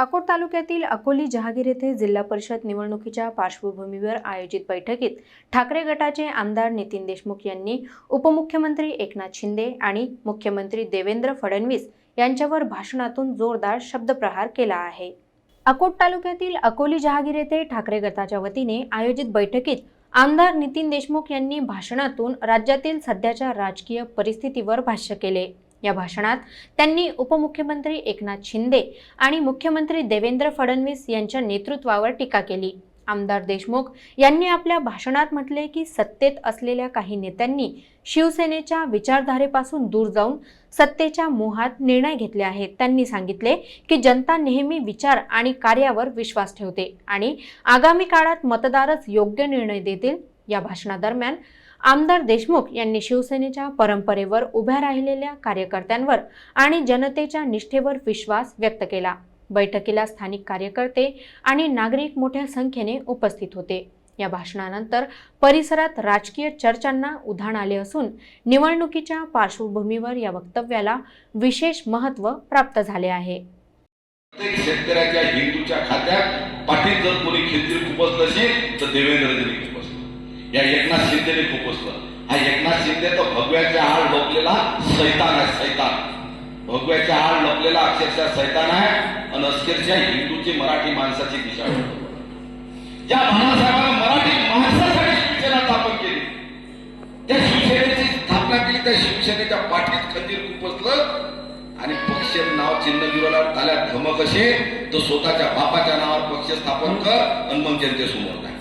अकोट तालुक्यातील अकोली जहागीर येथे जिल्हा परिषद निवडणुकीच्या पार्श्वभूमीवर आयोजित बैठकीत ठाकरे गटाचे आमदार नितीन देशमुख यांनी उपमुख्यमंत्री एकनाथ शिंदे आणि मुख्यमंत्री देवेंद्र फडणवीस यांच्यावर भाषणातून जोरदार शब्दप्रहार केला आहे. अकोट तालुक्यातील अकोली जहागीर येथे ठाकरे गटाच्या वतीने आयोजित बैठकीत आमदार नितीन देशमुख यांनी भाषणातून राज्यातील सध्याच्या राजकीय परिस्थितीवर भाष्य केले. या भाषणात त्यांनी उपमुख्यमंत्री एकनाथ शिंदे आणि मुख्यमंत्री देवेंद्र फडणवीस यांच्या नेतृत्वावर टीका केली. आमदार देशमुख यांनी आपल्या भाषणात म्हटले की सत्तेत असलेल्या काही नेत्यांनी शिवसेनेच्या विचारधारेपासून दूर जाऊन सत्तेच्या मोहात निर्णय घेतले आहेत. त्यांनी सांगितले की जनता नेहमी विचार आणि कार्यावर विश्वास ठेवते आणि आगामी काळात मतदारच योग्य निर्णय देतील या भाषणादरम्यान आमदार देशमुख यांनी शिवसेनेच्या परंपरेवर उभ्या राहिलेल्या कार्यकर्त्यांवर आणि जनतेच्या निष्ठेवर विश्वास व्यक्त केला. बैठकीला स्थानिक कार्यकर्ते आणि नागरिक मोठ्या संख्येने उपस्थित होते. या भाषणानंतर परिसरात राजकीय चर्चांना उधाण आले असून निवडणुकीच्या पार्श्वभूमीवर या वक्तव्याला विशेष महत्त्व प्राप्त झाले आहे. शेतकऱ्याच्या हिंदूच्या खात्यात पाठीत जर कोणी खिंजीर खुपसलं असेल तर देवेंद्रजींनी या एकनाथ शिंदेने खुपसलं हा एकनाथ शिंदे तर भगव्याच्या आड लपलेला सैतान आहे सैतान. भगव्याच्या आड लपलेला अक्षरशः सैतान आहे आणि अक्षरशः हिंदूची मराठी माणसाची दिशा ज्या बाळासाहेबांना मराठी माणसासाठी शिवसेना स्थापन केली त्या शिवसेनेची स्थापना केली त्या शिवसेनेच्या पाठीत खंजीर खुपसलं आणि पक्ष नाव चिन्ह विरोधात आल्या धमक असे तो स्वतःच्या बापाच्या नावावर पक्ष स्थापन कर आणि मग जनतेसमोर काय